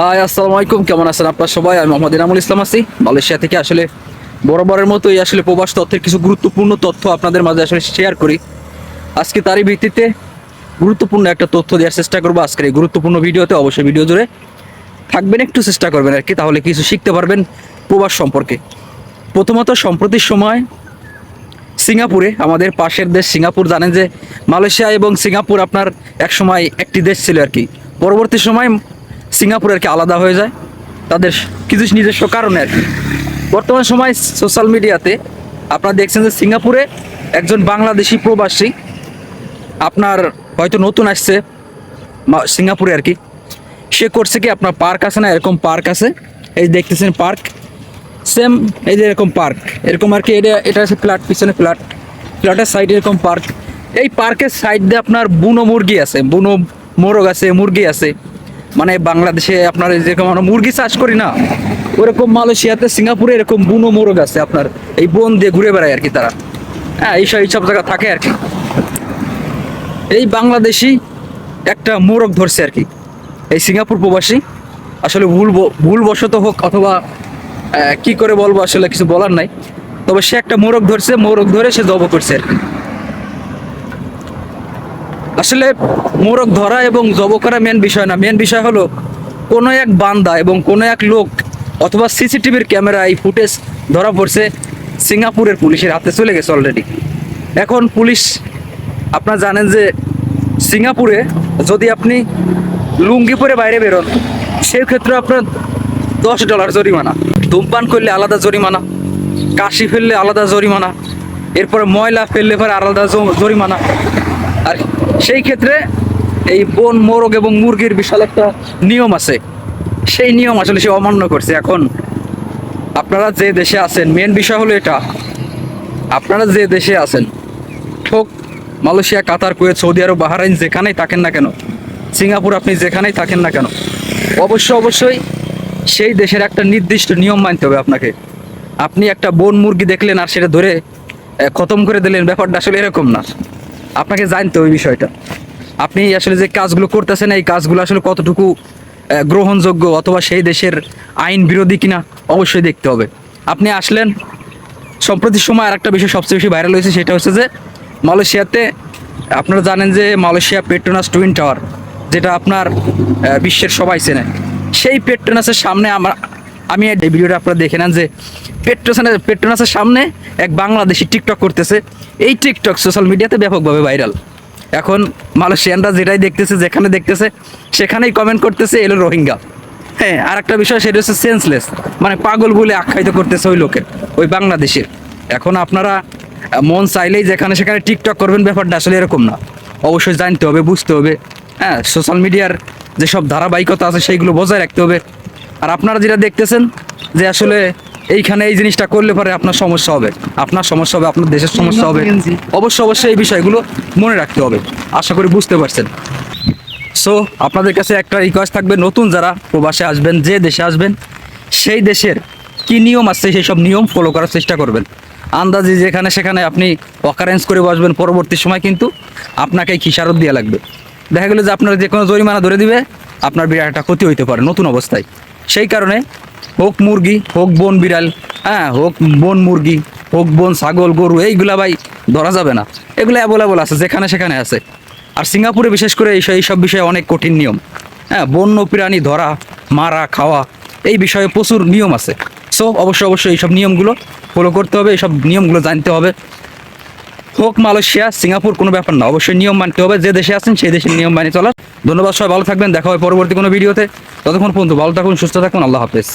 High, আসসালামু আলাইকুম। কেমন আছেন আপনারা সবাই? আমি মোহাম্মদ ইনামুল ইসলাম আছি। মালয়েশিয়া থেকে আসলে বরাবরের মতোই আসলে প্রবাস তথ্যের কিছু গুরুত্বপূর্ণ তথ্য আপনাদের মাঝে আসলে শেয়ার করি। আজকে তারই ভিত্তিতে গুরুত্বপূর্ণ একটা তথ্য দেওয়ার চেষ্টা করব আজকের এই গুরুত্বপূর্ণ ভিডিওতে। অবশ্যই ভিডিও জুড়ে থাকবেন, একটু চেষ্টা করবেন আর কি, তাহলে কিছু শিখতে পারবেন প্রবাস সম্পর্কে। প্রথমত সম্প্রতির সময় সিঙ্গাপুরে, আমাদের পাশের দেশ সিঙ্গাপুর, জানেন যে মালয়েশিয়া এবং সিঙ্গাপুর আপনার এক সময় একটি দেশ ছিল আর কি। পরবর্তী সময় সিঙ্গাপুর আর কি আলাদা হয়ে যায়? তাদের কিছু নিজস্ব কারণে আর কি। বর্তমান সময় সোশ্যাল মিডিয়াতে আপনারা দেখছেন যে সিঙ্গাপুরে একজন বাংলাদেশি প্রবাসী আপনার হয়তো নতুন আসছে সিঙ্গাপুরে আর কি। সে করছে কি, আপনার পার্ক আছে না, এরকম পার্ক আছে। এই দেখতেছেন পার্ক সেম এই যে এরকম পার্ক। এরকম আর কি, এটা এটা আছে ফ্ল্যাট, পিছনে ফ্ল্যাট। ফ্ল্যাটের সাইডে এরকম পার্ক। এই পার্কের সাইড দিয়ে আপনার বুনো মুরগি আছে, বুনো মোরগ আছে, মুরগি আছে। মানে বাংলাদেশে আপনার যেরকম আমরা মুরগি চাষ করি না, ওরকম মালয়েশিয়াতে সিঙ্গাপুরে এরকম বুনো মোরগ আছে আপনার, এই বন দিয়ে ঘুরে বেড়ায় আর কি তারা। হ্যাঁ এইসব এইসব জায়গা থাকে আর কি। এই বাংলাদেশি একটা মোরগ ধরছে আর কি। এই সিঙ্গাপুর প্রবাসী, আসলে ভুল ভুলবশত হোক অথবা কি করে বলব আসলে কিছু বলার নাই। তবে সে একটা মোরগ ধরছে, মোরগ ধরে সে জব করছে আর কি। আসলে মোরগ ধরা এবং জব করা মেন বিষয় না। মেন বিষয় হলো কোনো এক বান্দা এবং কোনো এক লোক অথবা সিসিটিভির ক্যামেরা এই ফুটেজ ধরা পড়ছে সিঙ্গাপুরের পুলিশের হাতে চলে গেছে অলরেডি এখন পুলিশ, আপনারা জানেন যে সিঙ্গাপুরে যদি আপনি লুঙ্গি পরে বাইরে বেরোন সেই ক্ষেত্রে আপনার দশ ডলার জরিমানা। ধূমপান করলে আলাদা জরিমানা, কাশি ফেললে আলাদা জরিমানা, এরপরে ময়লা ফেললে পরে আলাদা জরিমানা। আর সেই ক্ষেত্রে এই বন, মোরগ এবং মুরগির বিশাল একটা নিয়ম আছে। সেই নিয়ম আসলে সে অমান্য করছে। এখন আপনারা যে দেশে আছেন মেন বিষয় হলো এটা। আপনারা যে দেশে আছেন হোক মালয়েশিয়া, কাতার, কুয়েত, সৌদি আরব, বাহারাইন, যেখানেই থাকেন না কেন, সিঙ্গাপুর আপনি যেখানেই থাকেন না কেন, অবশ্য অবশ্যই সেই দেশের একটা নির্দিষ্ট নিয়ম মানতে হবে আপনাকে। আপনি একটা বন, মুরগি দেখলেন আর সেটা ধরে খতম করে দিলেন। ব্যাপারটা আসলে এরকম না। আপনাকে জানতে ওই বিষয়টা। আপনি আসলে যে কাজগুলো করতেছেন, এই কাজগুলো আসলে কতটুকু গ্রহণযোগ্য অথবা সেই দেশের আইন বিরোধী কিনা অবশ্যই দেখতে হবে। আপনি আসলেন, সম্প্রতি সময় আর একটা বিষয় সবচেয়ে বেশি ভাইরাল হয়েছে, সেটা হচ্ছে যে মালয়েশিয়াতে আপনারা জানেন যে মালয়েশিয়া পেট্রোনাস টুইন টাওয়ার, যেটা আপনার বিশ্বের সবাই চেনে। সেই পেট্রোনাসের সামনে আমার, আমি এই ভিডিওটা আপনারা দেখে নেন যে পেট্রোসানের, পেট্রোনাসের সামনে এক বাংলাদেশি টিকটক করতেছে। এই টিকটক সোশ্যাল মিডিয়াতে ব্যাপকভাবে ভাইরাল এখন মালয়েশিয়ানরা যেটাই দেখতেছে, যেখানে দেখতেছে, সেখানেই কমেন্ট করতেছে, এলো রোহিঙ্গা। হ্যাঁ আর একটা বিষয় সেটা হচ্ছে সেন্সলেস মানে পাগল বলে আখ্যায়িত করতেছে ওই লোকের ওই বাংলাদেশের। এখন আপনারা মন চাইলেই যেখানে সেখানে টিকটক করবেন, ব্যাপারটা আসলে এরকম না। অবশ্যই জানতে হবে, বুঝতে হবে। হ্যাঁ সোশ্যাল মিডিয়ার যেসব ধারাবাহিকতা আছে, সেইগুলো বজায় রাখতে হবে। আর আপনারা যেটা দেখতেছেন, যে আসলে এইখানে এই জিনিসটা করলে পরে আপনার সমস্যা হবে। আপনার সমস্যা হবে আপনার দেশের সমস্যা হবে। অবশ্যই অবশ্যই এই বিষয়গুলো মনে রাখতে হবে। আশা করি বুঝতে পারছেন। সো আপনাদের কাছে একটা রিকোয়েস্ট থাকবে নতুন যারা প্রবাসে আসবেন যে দেশে আসবেন সেই দেশের কি নিয়ম আছে সেই সব নিয়ম ফলো করার চেষ্টা করবেন। আন্দাজে যেখানে সেখানে আপনি অকারেন্স করে বসবেন পরবর্তী সময় কিন্তু আপনাকে খিসারত দেওয়া লাগবে। দেখা গেলো যে আপনার যে কোনো জরিমানা ধরে দিবে আপনার বিরাট একটা ক্ষতি হইতে পারে নতুন অবস্থায়। সেই কারণে হোক মুরগি, হোক বন বিড়াল হ্যাঁ হোক বন মুরগি, হোক বন ছাগল, গরু, এইগুলা ভাই ধরা যাবে না। এগুলো অ্যাভেলেবল আছে, যেখানে সেখানে আছে। আর সিঙ্গাপুরে বিশেষ করে এই সব বিষয়ে অনেক কঠিন নিয়ম। হ্যাঁ বন্য প্রাণী ধরা, মারা, খাওয়া, এই বিষয়ে প্রচুর নিয়ম আছে। সো অবশ্যই অবশ্যই এইসব নিয়মগুলো ফলো করতে হবে এইসব নিয়মগুলো জানতে হবে। হোক মালয়েশিয়া, সিঙ্গাপুর কোনো ব্যাপার না, অবশ্যই নিয়ম মানতে হবে, যে দেশে আছেন সেই দেশের নিয়ম মানিয়ে চলার ধন্যবাদ সবাই, ভালো থাকবেন, দেখা হয় পরবর্তী কোনো ভিডিওতে। ততক্ষণ পর্যন্ত ভালো থাকুন, সুস্থ থাকুন, আল্লাহ হাফেজ।